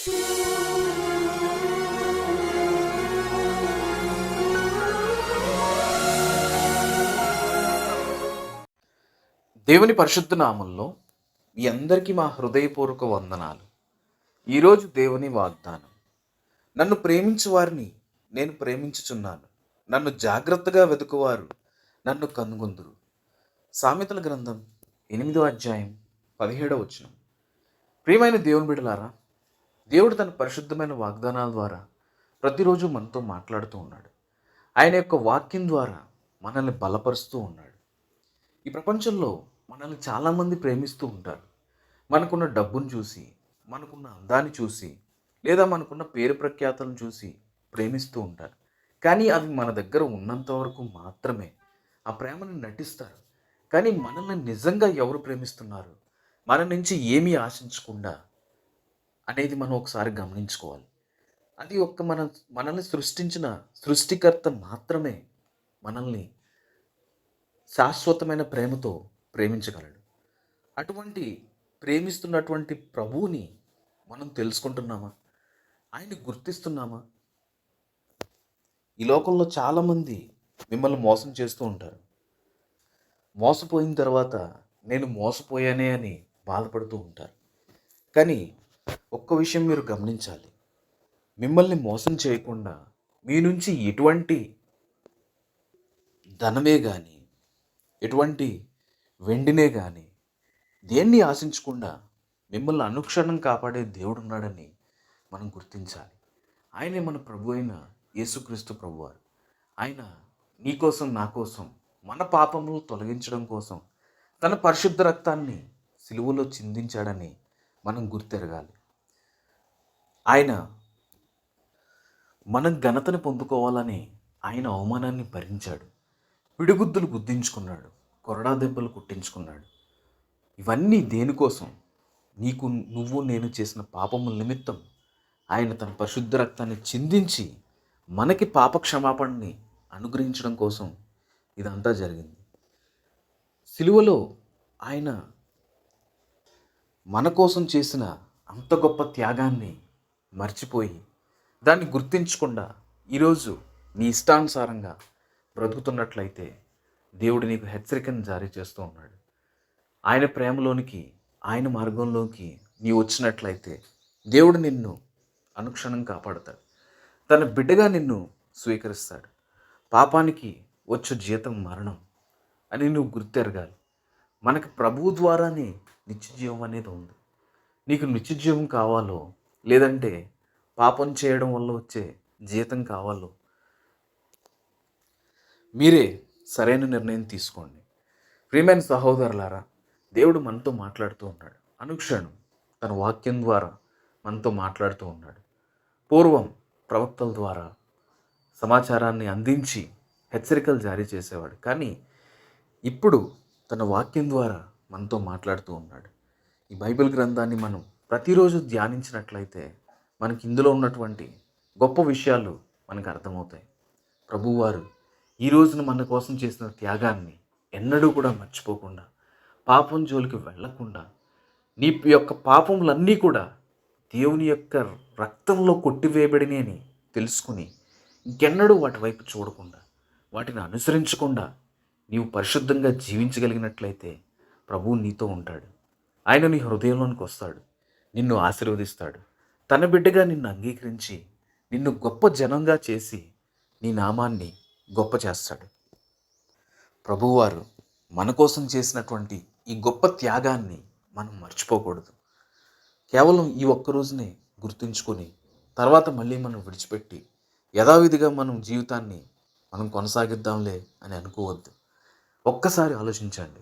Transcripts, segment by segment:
దేవుని పరిశుద్ధ నామంలో మీ అందరికీ మా హృదయపూర్వక వందనాలు. ఈరోజు దేవుని వాగ్దానం. నన్ను ప్రేమించు వారిని నేను ప్రేమించుచున్నాను. నన్ను జాగ్రత్తగా వెతుకువారు నన్ను కనుగొందురు. సామెతల గ్రంథం ఎనిమిదో అధ్యాయం పదిహేడవ వచనం. ప్రియమైన దేవుని బిడలారా దేవుడు తన పరిశుద్ధమైన వాగ్దానాల ద్వారా ప్రతిరోజు మనతో మాట్లాడుతూ ఉన్నాడు. ఆయన యొక్క వాక్యం ద్వారా మనల్ని బలపరుస్తూ ఉన్నాడు. ఈ ప్రపంచంలో మనల్ని చాలామంది ప్రేమిస్తూ ఉంటారు. మనకున్న డబ్బును చూసి మనకున్న అందాన్ని చూసి లేదా మనకున్న పేరు ప్రఖ్యాతలను చూసి ప్రేమిస్తూ ఉంటారు. కానీ అవి మన దగ్గర ఉన్నంత వరకు మాత్రమే ఆ ప్రేమను నటిస్తారు. కానీ మనల్ని నిజంగా ఎవరు ప్రేమిస్తున్నారు? మన నుంచి ఏమీ ఆశించకుండా అనేది మనం ఒకసారి గమనించుకోవాలి. అది ఒక్క మన మనల్ని సృష్టించిన సృష్టికర్త మాత్రమే మనల్ని శాశ్వతమైన ప్రేమతో ప్రేమించగలడు. అటువంటి ప్రేమిస్తున్నటువంటి ప్రభువుని మనం తెలుసుకుంటున్నామా? ఆయన్ని గుర్తిస్తున్నామా? ఈ లోకంలో చాలామంది మిమ్మల్ని మోసం చేస్తూ ఉంటారు. మోసపోయిన తర్వాత నేను మోసపోయానే అని బాధపడుతూ ఉంటారు. కానీ ఒక్క విషయం మీరు గమనించాలి. మిమ్మల్ని మోసం చేయకుండా మీ నుంచి ఎటువంటి ధనమే కానీ ఎటువంటి వెండినే కానీ దేన్ని ఆశించకుండా మిమ్మల్ని అనుక్షణం కాపాడే దేవుడు ఉన్నాడని మనం గుర్తించాలి. ఆయనే మన ప్రభు అయిన యేసుక్రీస్తు ప్రభువారు. ఆయన నీ కోసం నా కోసం మన పాపములు తొలగించడం కోసం తన పరిశుద్ధ రక్తాన్ని సిలువలో చిందించాడని మనం గుర్తెరగాలి. ఆయన మనం ఘనతను పొందుకోవాలని ఆయన అవమానాన్ని భరించాడు. పిడిగుద్దులు గుద్దించుకున్నాడు. కొరడా దెబ్బలు కుట్టించుకున్నాడు. ఇవన్నీ దేనికోసం నీకు నువ్వు నేను చేసిన పాపముల నిమిత్తం ఆయన తన పరిశుద్ధ రక్తాన్ని చిందించి మనకి పాప క్షమాపణని అనుగ్రహించడం కోసం ఇదంతా జరిగింది. సిలువలో ఆయన మన కోసం చేసిన అంత గొప్ప త్యాగాన్ని మర్చిపోయి దాన్ని గుర్తించకుండా ఈరోజు నీ ఇష్టానుసారంగా బ్రతుకుతున్నట్లయితే దేవుడు నీకు హెచ్చరికను జారీ చేస్తూ ఉన్నాడు. ఆయన ప్రేమలోనికి ఆయన మార్గంలోకి నీ వచ్చినట్లయితే దేవుడు నిన్ను అనుక్షణం కాపాడుతాడు. తన బిడ్డగా నిన్ను స్వీకరిస్తాడు. పాపానికి వచ్చే జీతం మరణం అని నువ్వు గుర్తెరగాలి. మనకు ప్రభువు ద్వారానే నిత్యజీవం అనేది ఉంది. నీకు నిత్యజీవం కావాలో లేదంటే పాపం చేయడం వల్ల వచ్చే జీతం కావాలో? మీరే సరైన నిర్ణయం తీసుకోండి. ప్రియమైన సహోదరులారా దేవుడు మనతో మాట్లాడుతూ ఉన్నాడు. అనుక్షణం తన వాక్యం ద్వారా మనతో మాట్లాడుతూ ఉన్నాడు. పూర్వం ప్రవక్తల ద్వారా సమాచారాన్ని అందించి హెచ్చరికలు జారీ చేసేవాడు. కానీ ఇప్పుడు తన వాక్యం ద్వారా మనతో మాట్లాడుతూ ఉన్నాడు. ఈ బైబిల్ గ్రంథాన్ని మనం ప్రతిరోజు ధ్యానించినట్లయితే మనకి ఇందులో ఉన్నటువంటి గొప్ప విషయాలు మనకు అర్థమవుతాయి. ప్రభువారు ఈ రోజున మన కోసం చేసిన త్యాగాన్ని ఎన్నడూ కూడా మర్చిపోకుండా పాపం జోలికి వెళ్ళకుండా నీ యొక్క పాపములన్నీ కూడా దేవుని యొక్క రక్తంలో కొట్టివేయబడిని అని తెలుసుకుని ఇంకెన్నడూ వాటి వైపు చూడకుండా వాటిని అనుసరించకుండా నీవు పరిశుద్ధంగా జీవించగలిగినట్లయితే ప్రభువు నీతో ఉంటాడు. ఆయన నీ హృదయంలోనికి వస్తాడు. నిన్ను ఆశీర్వదిస్తాడు. తన బిడ్డగా నిన్ను అంగీకరించి నిన్ను గొప్ప జనంగా చేసి నీ నామాన్ని గొప్ప చేస్తాడు. ప్రభువారు మన కోసం చేసినటువంటి ఈ గొప్ప త్యాగాన్ని మనం మర్చిపోకూడదు. కేవలం ఈ ఒక్క రోజునే గుర్తుంచుకొని తర్వాత మళ్ళీ మనం విడిచిపెట్టి యథావిధిగా మనం జీవితాన్ని మనం కొనసాగిద్దాంలే అని అనుకోవద్దు. ఒక్కసారి ఆలోచించండి.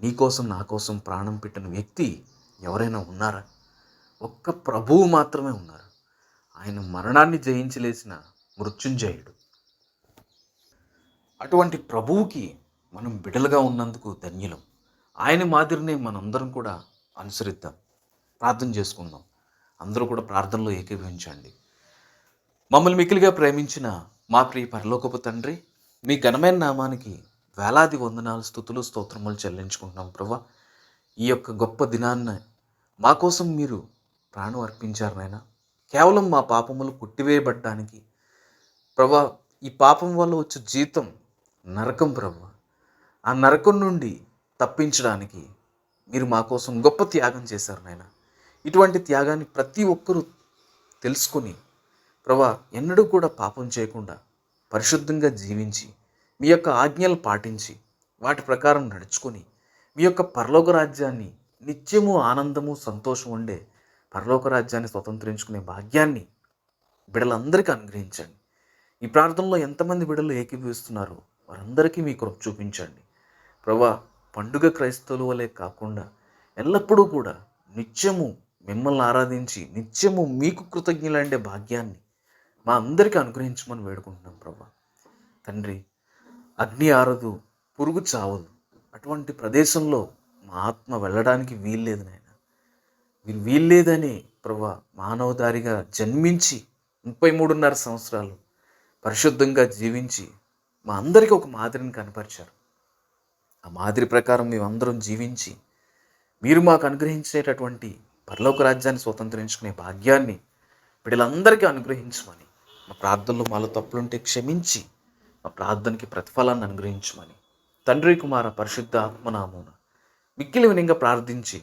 నీకోసం నా కోసం ప్రాణం పెట్టిన వ్యక్తి ఎవరైనా ఉన్నారా? ఒక్క ప్రభువు మాత్రమే ఉన్నారు. ఆయన మరణాన్ని జయించలేసిన మృత్యుంజయుడు. అటువంటి ప్రభువుకి మనం బిడలుగా ఉన్నందుకు ధన్యులం. ఆయన మాదిరినే మనందరం కూడా అనుసరిద్దాం. ప్రార్థన చేసుకుందాం. అందరూ కూడా ప్రార్థనలో ఏకీభవించండి. మమ్మల్ని మికిలిగా ప్రేమించిన మా ప్రియ పరలోకపు తండ్రి మీ ఘనమైన నామానికి వేలాది వందనాలు స్థుతులు స్తోత్రములు చెల్లించుకుంటున్నాం ప్రభా. ఈ యొక్క గొప్ప దినాన్న మా కోసం మీరు ప్రాణం అర్పించారు నాయన. కేవలం మా పాపములు కొట్టివేయబడ్డానికి ప్రభా ఈ పాపం వల్ల వచ్చే జీతం నరకం ప్రభా. ఆ నరకం నుండి తప్పించడానికి మీరు మా కోసం గొప్ప త్యాగం చేశారు నాయన. ఇటువంటి త్యాగాన్ని ప్రతి ఒక్కరూ తెలుసుకొని ప్రభా ఎన్నడూ కూడా పాపం చేయకుండా పరిశుద్ధంగా జీవించి మీ యొక్క ఆజ్ఞలు పాటించి వాటి ప్రకారం నడుచుకొని మీ యొక్క పరలోక రాజ్యాన్ని నిత్యము ఆనందము సంతోషం ఉండే పరలోక రాజ్యాన్ని స్వతంత్రించుకునే భాగ్యాన్ని బిడలందరికీ అనుగ్రహించండి. ఈ ప్రార్థనలో ఎంతమంది బిడలు ఏకీభవిస్తున్నారో వారందరికీ మీ కృప చూపించండి. ప్రభా పండుగ క్రైస్తవుల వలె కాకుండా ఎల్లప్పుడూ కూడా నిత్యము మిమ్మల్ని ఆరాధించి నిత్యము మీకు కృతజ్ఞులండే భాగ్యాన్ని మా అందరికీ అనుగ్రహించమని వేడుకుంటున్నాం ప్రభా. తండ్రి అగ్ని ఆరదు పురుగు చావదు. అటువంటి ప్రదేశంలో మా ఆత్మ వెళ్ళడానికి వీల్లేదు వీల్లేదని ప్రభా మానవదారిగా జన్మించి ముప్పై మూడున్నర సంవత్సరాలు పరిశుద్ధంగా జీవించి మా అందరికీ ఒక మాదిరిని కనపరిచారు. ఆ మాదిరి ప్రకారం మేమందరం జీవించి మీరు మాకు అనుగ్రహించేటటువంటి పరలోక రాజ్యాన్ని స్వతంత్రించుకునే భాగ్యాన్ని బిడ్డలందరికీ అనుగ్రహించమని మా ప్రార్థనలో మాలో తప్పులుంటే క్షమించి మా ప్రార్థనకి ప్రతిఫలాన్ని అనుగ్రహించమని తండ్రి కుమార పరిశుద్ధ ఆత్మనామూన మిక్కిలి వినంగా ప్రార్థించి